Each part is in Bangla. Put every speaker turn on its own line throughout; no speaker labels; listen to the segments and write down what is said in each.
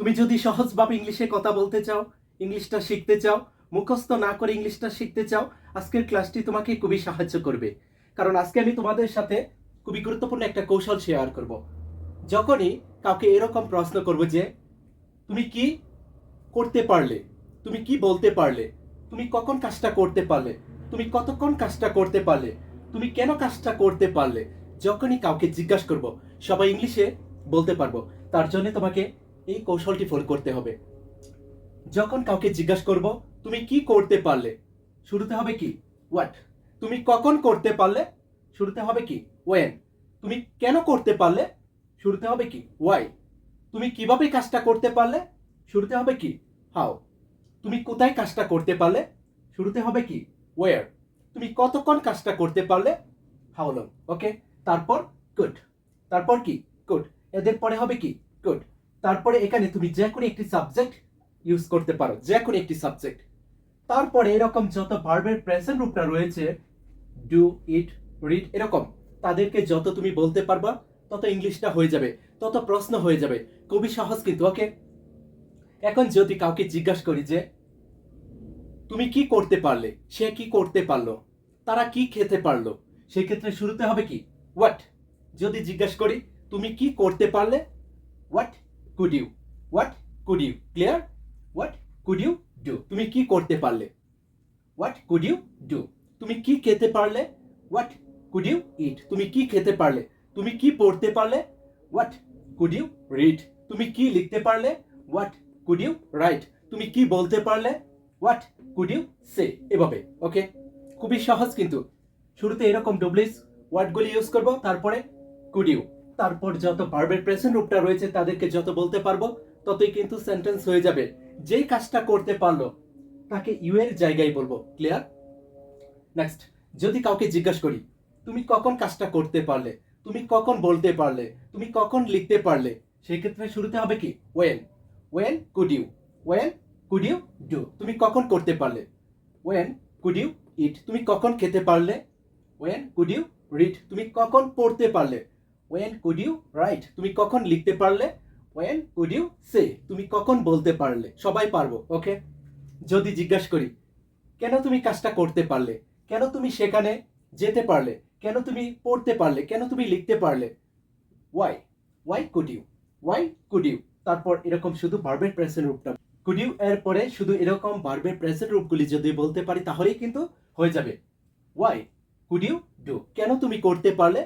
তুমি যদি সহজভাবে ইংলিশে কথা বলতে চাও, ইংলিশটা শিখতে চাও, মুখস্থ না করে ইংলিশটা শিখতে চাও, আজকের ক্লাসটি তোমাকে খুবই সাহায্য করবে। কারণ আজকে আমি তোমাদের সাথে খুবই গুরুত্বপূর্ণ একটা কৌশল শেয়ার করব। যখনই কাউকে এরকম প্রশ্ন করব যে, তুমি কি করতে পারলে? তুমি কি বলতে পারলে? তুমি কখন কাজটা করতে পারলে? তুমি কতক্ষণ কাজটা করতে পারলে? তুমি কেন কাজটা করতে পারলে? যখনই কাউকে জিজ্ঞাসা করব, সবাই ইংলিশে বলতে পারব। তার জন্য তোমাকে এই কৌশলটি ফলো করতে হবে। যখন কাউকে জিজ্ঞাসা করব, তুমি কি করতে পারলে? শুরুতে হবে কি? হোয়াট তুমি কখন করতে পারলে? শুরুতে হবে কি? ওয়েন তুমি কেন করতে পারলে? শুরুতে হবে কি? ওয়াই তুমি কীভাবে কাজটা করতে পারলে? শুরুতে হবে কি? হাও তুমি কোথায় কাজটা করতে পারলে? শুরুতে হবে কি? ওয়ার তুমি কতক্ষণ কাজটা করতে পারলে? হাউ লং ওকে তারপর গুড তারপর কি? গুড এদের পরে হবে কি? গুড তারপরে এখানে তুমি যে কোনো একটি সাবজেক্ট ইউজ করতে পারো, যে কোনো একটি সাবজেক্ট তারপরে এরকম যত ভার্বের প্রেজেন্ট রূপটা রয়েছে ডু ইট রিড এরকম, তাদেরকে যত তুমি বলতে পারবা, তত ইংলিশটা হয়ে যাবে, তত প্রশ্ন হয়ে যাবে। খুবই সহজ কিন্তু ওকে এখন যদি কাউকে জিজ্ঞাসা করি যে, তুমি কি করতে পারলে? সে কি করতে পারল? তারা কি খেতে পারল? সেক্ষেত্রে শুরুতে হবে কি? হোয়াট যদি জিজ্ঞাসা করি, তুমি কি করতে পারলে? What could you what could you clear what could you do তুমি কি করতে পারলে? হোয়াট কুড ইউ ডু তুমি কি খেতে পারলে? হোয়াট কুড ইউ ইট তুমি কি খেতে পারলে? তুমি কি পড়তে পারলে? হোয়াট কুড ইউ রিড তুমি কি লিখতে পারলে? হোয়াট কুড ইউ রাইট তুমি কি বলতে পারলে? হোয়াট কুড ইউ সে এভাবে ওকে খুবই সহজ কিন্তু। শুরুতে এরকম ডব্লিউস ওয়ার্ডগুলি ইউজ করব, তারপরে কুড ইউ তারপর যত ভার্বের প্রেজেন্ট রূপটা রয়েছে তাদেরকে যত বলতে পারব, ততই কিন্তু সেন্টেন্স হয়ে যাবে। যেই কাজটা করতে পারল, তাকে ইউ এর জায়গায় বলব। ক্লিয়ার নেক্সট যদি কাউকে জিজ্ঞাসা করি, তুমি কখন কাজটা করতে পারলে? তুমি কখন বলতে পারলে? তুমি কখন লিখতে পারলে? সেই ক্ষেত্রে শুরুতে হবে কি? When when could you when could you do তুমি কখন করতে পারলে? ওয়েন কুড ইউ ইট তুমি কখন খেতে পারলে? ওয়েন কুড ইউ রিড তুমি কখন পড়তে পারলে? ওয়েন কুড ইউ রাইট তুমি কখন লিখতে পারলে? ওয়েন কুড ইউ সে তুমি কখন বলতে পারলে? সবাই পারব ওকে যদি জিজ্ঞাসা করি, কেন তুমি কাজটা করতে পারলে? কেন তুমি সেখানে যেতে পারলে? কেন তুমি পড়তে পারলে? কেন তুমি লিখতে পারলে? Why why could you why could you তারপর এরকম শুধু ভার্বের প্রেজেন্ট রূপটা। কুড ইউ এর পরে শুধু এরকম ভার্বের প্রেজেন্ট রূপগুলি যদি বলতে পারি, তাহলেই কিন্তু হয়ে যাবে। ওয়াই কুড ইউ ডু কেন তুমি করতে পারলে?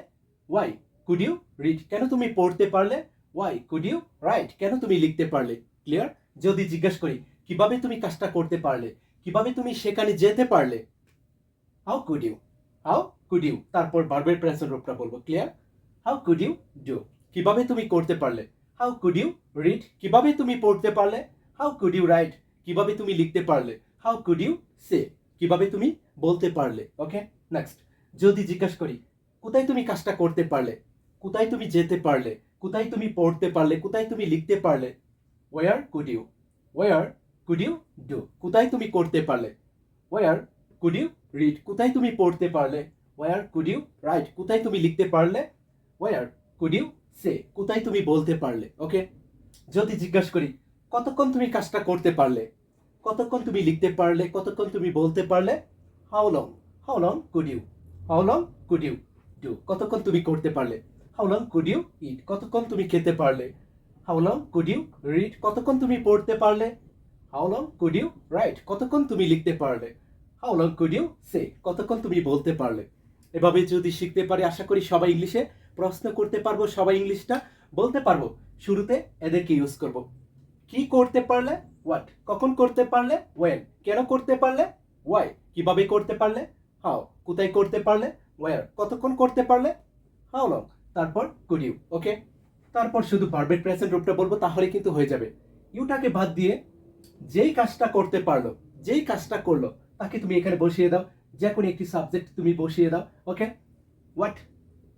ওয়াই কুড ইউ রিড কেন তুমি পড়তে পারলে? ওয়াই কুড ইউ রাইট কেন তুমি লিখতে পারলে? ক্লিয়ার যদি জিজ্ঞাসা করি, কীভাবে তুমি কাজটা করতে পারলে? কীভাবে তুমি সেখানে যেতে পারলে? How could you how could you তারপর ভার্বের প্রেজেন্ট রূপটা বলব। Clear how could you do কীভাবে তুমি করতে পারলে? হাউ কুড ইউ রিড কীভাবে তুমি পড়তে পারলে? হাউ কুড ইউ রাইট কীভাবে তুমি লিখতে পারলে? হাউ কুড ইউ সে কীভাবে তুমি বলতে পারলে? ওকে নেক্সট যদি জিজ্ঞাসা করি, কোথায় তুমি কাজটা করতে পারলে? কোথায় তুমি যেতে পারলে, কোথায় তুমি পড়তে পারলে, কোথায় তুমি লিখতে পারলে where could you where could you do কোথায় তুমি করতে পারলে ওয়ার কুড ইউ রিড কোথায় তুমি পড়তে পারলে ওয়ার কুড ইউ রাইট কোথায় তুমি লিখতে পারলে ওয়ার কুড ইউ সে কোথায় তুমি বলতে পারলে ওকে যদি জিজ্ঞাসা করি, কতক্ষণ তুমি কাজটা করতে পারলে, কতক্ষণ তুমি লিখতে পারলে, কতক্ষণ তুমি বলতে পারলে how long how long could you how long could you do কতক্ষণ তুমি করতে পারলে how long could you eat কতক্ষণ তুমি খেতে পারলে? How long could you read কতক্ষণ তুমি পড়তে পারলে? How long could you write কতক্ষণ তুমি লিখতে পারলে? How long could you say কতক্ষণ তুমি বলতে পারলে? এভাবে যদি শিখতে পারি, আশা করি সবাই ইংলিশে প্রশ্ন করতে পারব, সবাই ইংলিশটা বলতে পারব। শুরুতে এদেরকে ইউজ করব। কি করতে পারলে? হোয়াট কখন করতে পারলে? ওয়েন কেন করতে পারলে? ওয়াই কীভাবে করতে পারলে? হাও কোথায় করতে পারলে? ওয়ার কতক্ষণ করতে পারলে? হাউ লং তারপর কুড ইউ ওকে তারপর শুধু ভার্বের প্রেজেন্ট রূপটা বলব তাহলে কিন্তু হয়ে যাবে। ইউটাকে বাদ দিয়ে যেই কাজটা করতে পারল, যেই কাজটা করল, তাকে তুমি এখানে বসিয়ে দাও। যে কোনো একটি সাবজেক্ট তুমি বসিয়ে দাও okay what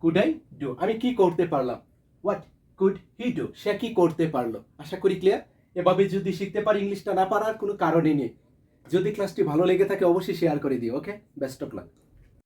could I do আমি কি করতে পারলাম? হোয়াট কুড হি ডু সে কি করতে পারল? আশা করি ক্লিয়ার এভাবে যদি শিখতে পারি, ইংলিশটা না পারার কোনো কারণই নেই। যদি ক্লাসটি ভালো লেগে থাকে, অবশ্যই শেয়ার করে দিও ওকে বেস্ট অফ লাক